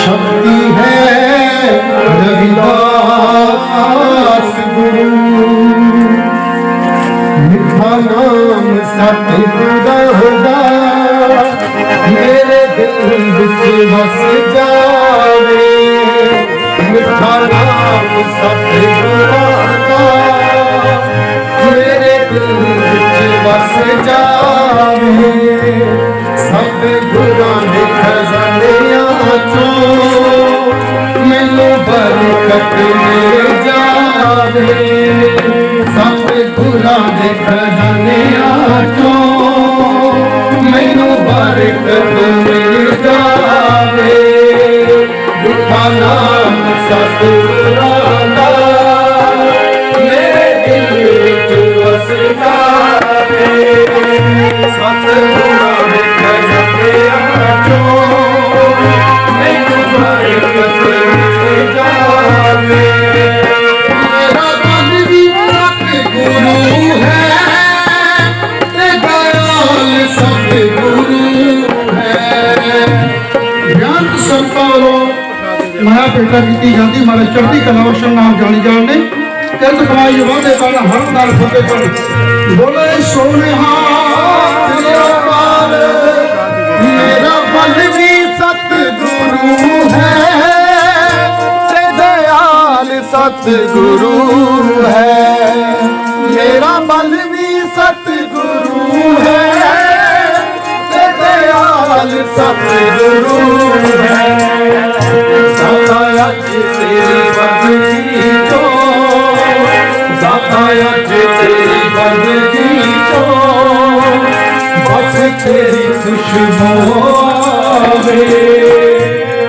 शक्ति है रविदास गुरु मिठा नाम सतगुरा मेरे दिल बिच बस जावे मिठा नाम सतगुरा मेरे दिल बिच बस जावे ਵਸ ਜਾਵੇ ਸਤਿਗੁਰਾਂ ਦੇ ਖਜ਼ਾਨਿਆਂ ਚੋਂ ਮੈਨੂੰ ਬਰਕਤ ਮਿਲ ਜਾਵੇ। ਸਤਿਗੁਰਾਂ ਦੇ ਖਜ਼ਾਨਿਆਂ ਚੋਂ ਮੈਨੂੰ ਬਰਕਤ ਮਿਲ ਜਾਵੇ। ਦੁੱਖਾਂ ਨਾਮ ਸਤਿਗੁਰਾਂ ਮਹਾ ਭੇਟਾ ਕੀਤੀ ਜਾਂਦੀ। ਮਹਾਰਾਜ ਚੜ੍ਹਦੀ ਕਲਾ ਵਰਸ਼ਨ ਨਾਮ ਜਾਣੀ ਜਾਣ ਨੇ। ਤਿੰਨ ਕਮਾਈ ਵਾਦੇ ਕਾਲ ਹਰ ਦਾਲ ਫਤਿਹ ਕਰ ਬੋਲੇ ਸੋਨੇਹਾ ਅਕਾਲ ਮੇਰਾ ਮਨ ਵੀ ਸਤਿਗੁਰੂ ਹੈ। ਤੇ ਦਇਆਲ ਸਤਿਗੁਰੂ ਹੈ। ਮੇਰਾ ਮਨ ਵੀ ਸਤਿਗੁਰੂ ਹੈ। ਤੇ ਦਇਆਲ ਸਤਿਗੁਰੂ ਹੈ। ਅੱਜ ਤੇਰੀ ਬੰਦਗੀ ਤੋਂ ਦਾਤਾ ਅੱਜ ਤੇਰੀ ਬੰਦਗੀ ਤੋਂ ਬਸ ਤੇਰੀ ਖੁਸ਼ਬੂ ਆਵੇ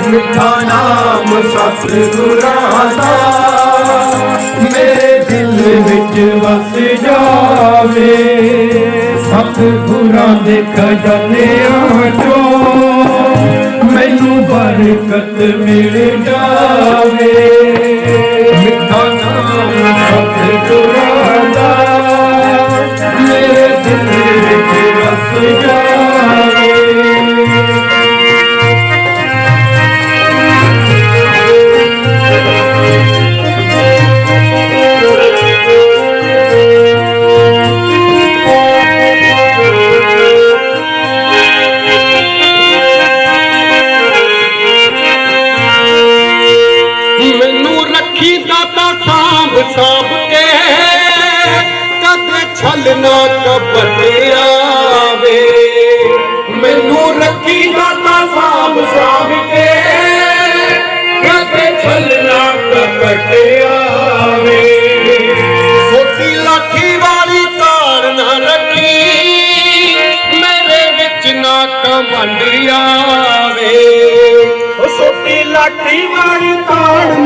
ਮਿੱਠਾ ਨਾਮ ਸਤਿਗੁਰਾਂ ਦਾ ਮੇਰੇ ਦਿਲ ਵਿੱਚ ਵਸ ਜਾਵੇ ਸਤਿਗੁਰਾਂ ਦੇ ਖਜ਼ਾਨਿਆਂ ਚੋਂ ਬਰਕਤ ਮਿਲ ਜਾਵੇ। ਛਲ ਨਾ ਕਪਟਿਆਵੇ ਮੈਨੂੰ ਰੱਖੀ ਦਾਤਾ ਸਾਂਭ ਸਾਂਭ ਕੇ। ਕਦੇ ਛਲ ਨਾ ਕਪਟਿਆਵੇ ਸੋਟੀ ਲਾਠੀ ਵਾਲੀ ਤਾਰ ਨਾ ਰੱਖੀ। ਮੇਰੇ ਵਿੱਚ ਨਾ ਕਮੰਡ ਆਵੇ। ਉਹ ਸੋਟੀ ਲਾਠੀ ਵਾਲੀ ਤਾੜ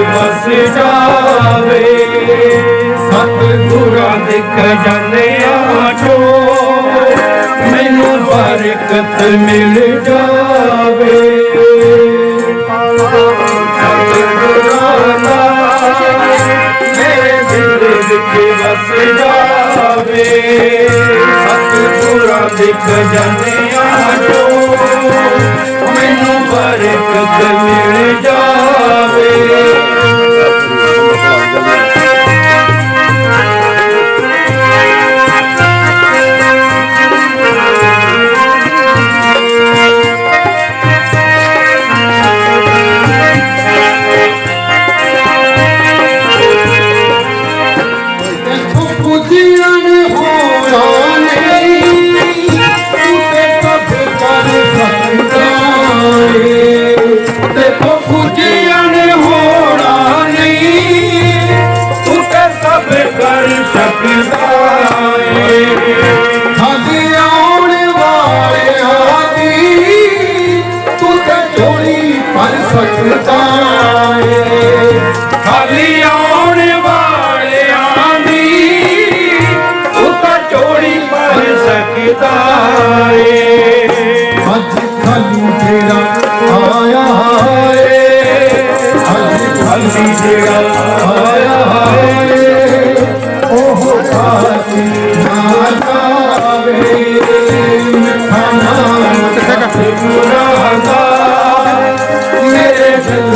ਵਸ ਜਾਵੇ। ਸਤਿਗੁਰਾਂ ਦੇ ਖਜ਼ਾਨਿਆਂ ਚੋਂ ਮੈਨੂੰ ਬਰਕਤ ਮਿਲ ਜਾਵੇ। ਸਤਿਗੁਰਾਂ ਦਾ ਮੇਰੇ ਦਿਲ ਵਿੱਚ ਵਸ ਜਾਵੇ। ਸਤਿਗੁਰਾਂ ਦੇ ਖਜ਼ਾਨਿਆਂ ਚੋਂ ਮੈਨੂੰ ਬਰਕਤ ਮਿਲ ਜਾਵੇ। ਜਿਹੜਾ ਆਇਆ ਮੇਰੇ ਦਿਲ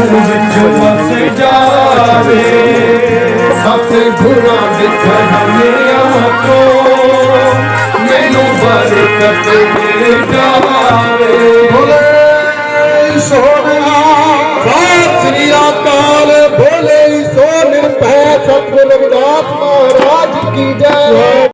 ਮੈਨੂੰ ਬਰਕਤ